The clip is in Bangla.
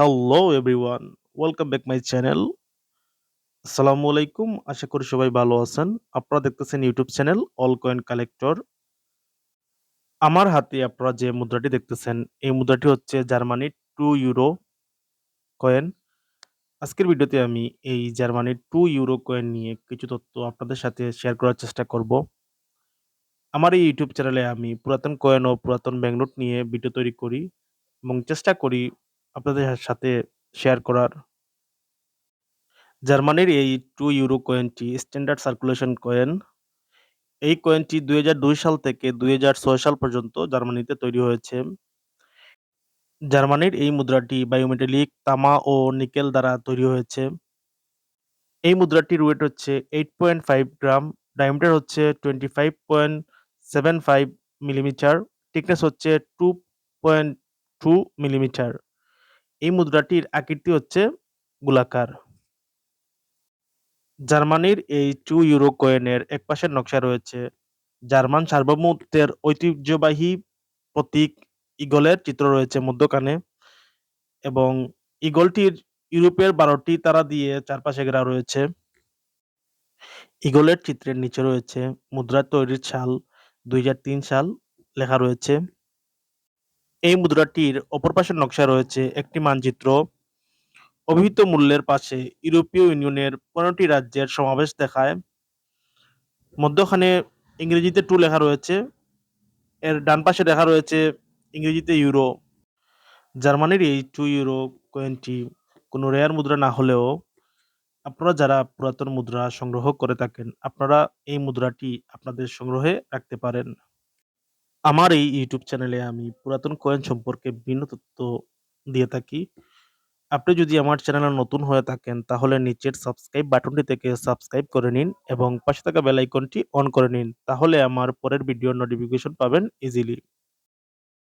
Hello everyone welcome back my channel আসসালামু আলাইকুম আশা করি সবাই ভালো আছেন। আপনারা দেখতেছেন YouTube channel all coin collector আমার হাতে আপনারা যে মুদ্রাটি দেখতেছেন, এই মুদ্রাটি হচ্ছে জার্মানির টু ইউরো কয়েন আজকের ভিডিওতে আমি এই জার্মানির টু ইউরো কয়েন নিয়ে কিছু তথ্য আপনাদের সাথে শেয়ার করার চেষ্টা করব। আমার এই ইউটিউব চ্যানেলে আমি পুরাতন কয়েন ও পুরাতন ব্যাংকনোট নিয়ে ভিডিও তৈরি করি এবং চেষ্টা করি আপনাদের সাথে শেয়ার করার। জার্মানির এই টু ইউরো কয়েনটি স্ট্যান্ডার্ড সার্কুলেশন কয়েন এই কয়েনটি দুই হাজার দুই সাল থেকে দুই হাজার ছয় সাল পর্যন্ত জার্মানিতে তৈরি হয়েছে। জার্মানির এই মুদ্রাটি বায়োমেটালিক তামা ও নিকেল দ্বারা তৈরি হয়েছে। এই মুদ্রাটির ওয়েট হচ্ছে eight point five gram diameter হচ্ছে twenty five point seven five millimetre thickness হচ্ছে টু পয়েন্ট টু মিলিমিটার এই মুদ্রাটির আকৃতি হচ্ছে গোলাকার। জার্মানির এই টু ইউরো কয়েনের একপাশের নকশা রয়েছে। জার্মান সার্বভৌমত্বের ঐতিহ্যবাহী প্রতীক ঈগলের চিত্র রয়েছে মধ্যখানে এবং ঈগলটির ইউরোপের বারোটি তারা দিয়ে চারপাশে ঘেরা রয়েছে। ঈগলের চিত্রের নিচে রয়েছে মুদ্রা তৈরির সাল দুই হাজার তিন সাল লেখা রয়েছে। এই মুদ্রাটির অপর পাশের নকশা রয়েছে একটি মানচিত্র। অভিহিত মূল্যের পাশে ইউরোপীয় ইউনিয়নের পনেরোটি রাজ্যের সমাবেশ দেখায়। মধ্যখানে ইংরেজিতে টু লেখা রয়েছে। এর ডান পাশে লেখা রয়েছে ইংরেজিতে ইউরো। জার্মানির এই টু ইউরো কয়েনটি কোনো রেয়ার মুদ্রা না হলেও আপনারা যারা পুরাতন মুদ্রা সংগ্রহ করে থাকেন, আপনারা এই মুদ্রাটি আপনাদের সংগ্রহে রাখতে পারেন। আমার এই ইউটিউব চ্যানেলে আমি পুরাতন কয়েন সম্পর্কে বিভিন্ন তথ্য দিয়ে থাকি। আপনি যদি আমার চ্যানেলে নতুন হয়ে থাকেন, তাহলে নিচের সাবস্ক্রাইব বাটনটি থেকে সাবস্ক্রাইব করে নিন এবং পাশে থাকা বেল আইকনটি অন করে নিন। তাহলে আমার পরের ভিডিওর নোটিফিকেশন পাবেন ইজিলি